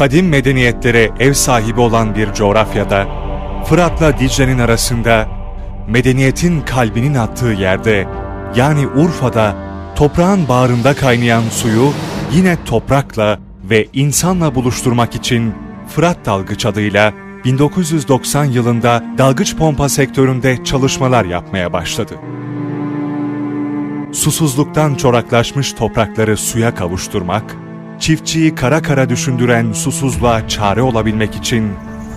kadim medeniyetlere ev sahibi olan bir coğrafyada, Fırat'la Dicle'nin arasında, medeniyetin kalbinin attığı yerde, yani Urfa'da, toprağın bağrında kaynayan suyu yine toprakla ve insanla buluşturmak için Fırat Dalgıç adıyla 1990 yılında dalgıç pompa sektöründe çalışmalar yapmaya başladı. Susuzluktan çoraklaşmış toprakları suya kavuşturmak, çiftçiyi kara kara düşündüren susuzluğa çare olabilmek için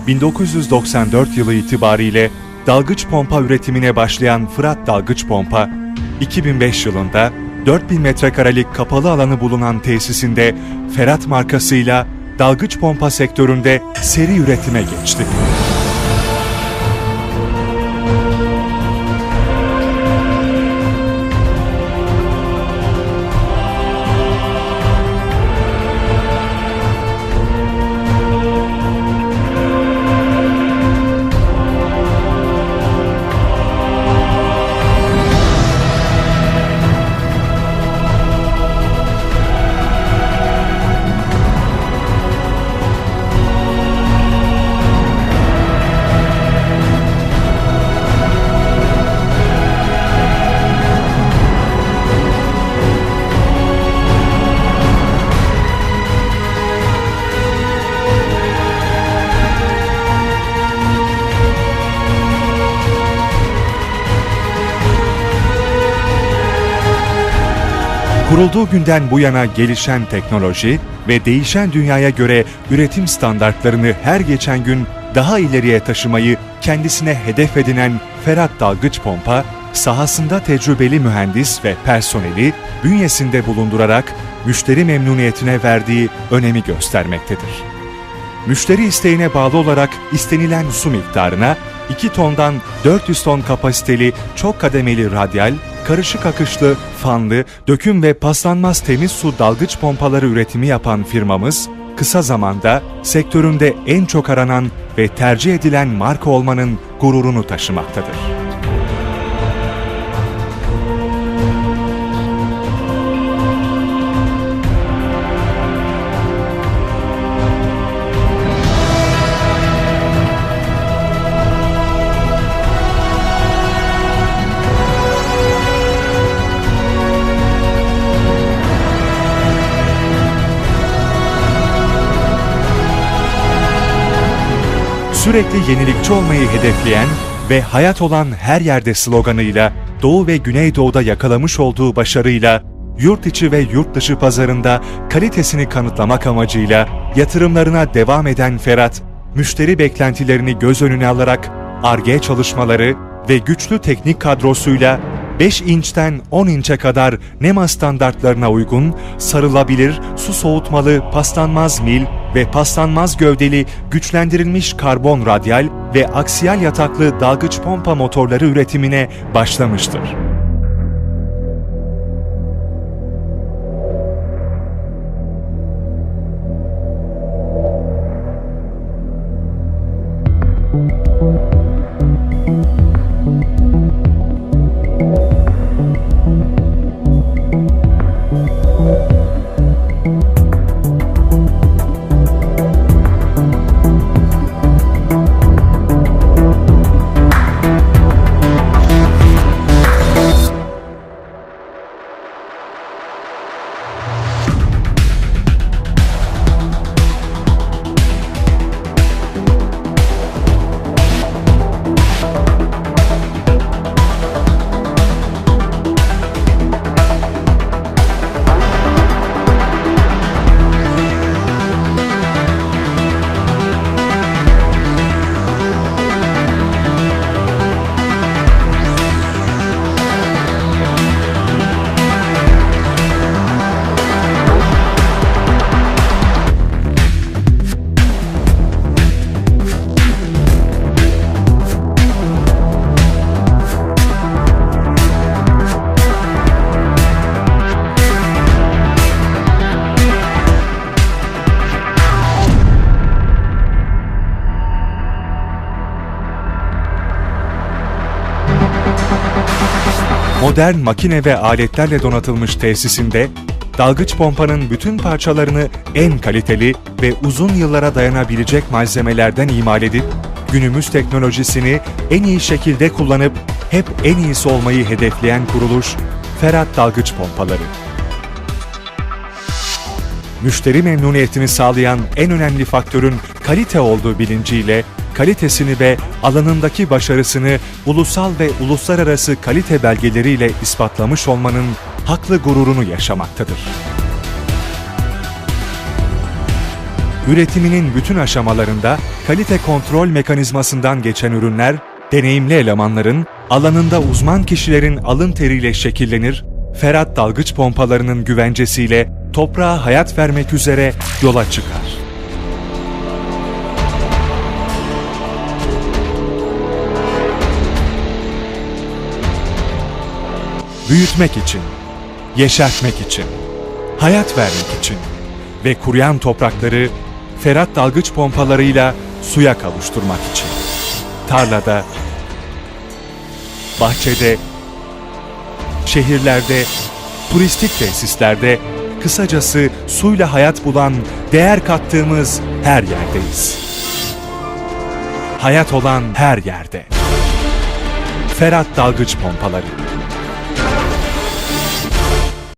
1994 yılı itibariyle dalgıç pompa üretimine başlayan Fırat Dalgıç Pompa, 2005 yılında 4000 metrekarelik kapalı alanı bulunan tesisinde Ferhat markasıyla dalgıç pompa sektöründe seri üretime geçti. Kurulduğu günden bu yana gelişen teknoloji ve değişen dünyaya göre üretim standartlarını her geçen gün daha ileriye taşımayı kendisine hedef edinen Ferhat Dalgıç Pompa, sahasında tecrübeli mühendis ve personeli bünyesinde bulundurarak müşteri memnuniyetine verdiği önemi göstermektedir. Müşteri isteğine bağlı olarak istenilen su miktarına 2 tondan 400 ton kapasiteli çok kademeli radyal, karışık akışlı, fanlı, döküm ve paslanmaz temiz su dalgıç pompaları üretimi yapan firmamız, kısa zamanda sektöründe en çok aranan ve tercih edilen marka olmanın gururunu taşımaktadır. Sürekli yenilikçi olmayı hedefleyen ve hayat olan her yerde sloganıyla Doğu ve Güneydoğu'da yakalamış olduğu başarıyla yurt içi ve yurt dışı pazarında kalitesini kanıtlamak amacıyla yatırımlarına devam eden Ferhat, müşteri beklentilerini göz önüne alarak ARGE çalışmaları ve güçlü teknik kadrosuyla 5 inçten 10 inçe kadar NEMA standartlarına uygun sarılabilir, su soğutmalı, paslanmaz mil ve paslanmaz gövdeli güçlendirilmiş karbon radyal ve aksiyal yataklı dalgıç pompa motorları üretimine başlamıştır. Modern makine ve aletlerle donatılmış tesisinde dalgıç pompanın bütün parçalarını en kaliteli ve uzun yıllara dayanabilecek malzemelerden imal edip, günümüz teknolojisini en iyi şekilde kullanıp hep en iyisi olmayı hedefleyen kuruluş Ferhat Dalgıç Pompaları. Müşteri memnuniyetini sağlayan en önemli faktörün kalite olduğu bilinciyle kalitesini ve alanındaki başarısını ulusal ve uluslararası kalite belgeleriyle ispatlamış olmanın haklı gururunu yaşamaktadır. Üretiminin bütün aşamalarında kalite kontrol mekanizmasından geçen ürünler, deneyimli elemanların, alanında uzman kişilerin alın teriyle şekillenir, Ferhat dalgıç pompalarının güvencesiyle toprağa hayat vermek üzere yola çıkar. Büyütmek için, yeşertmek için, hayat vermek için ve kuruyan toprakları Ferhat dalgıç pompalarıyla suya kavuşturmak için. Tarlada, bahçede, şehirlerde, turistik tesislerde, kısacası suyla hayat bulan, değer kattığımız her yerdeyiz. Hayat olan her yerde. Ferhat Dalgıç Pompaları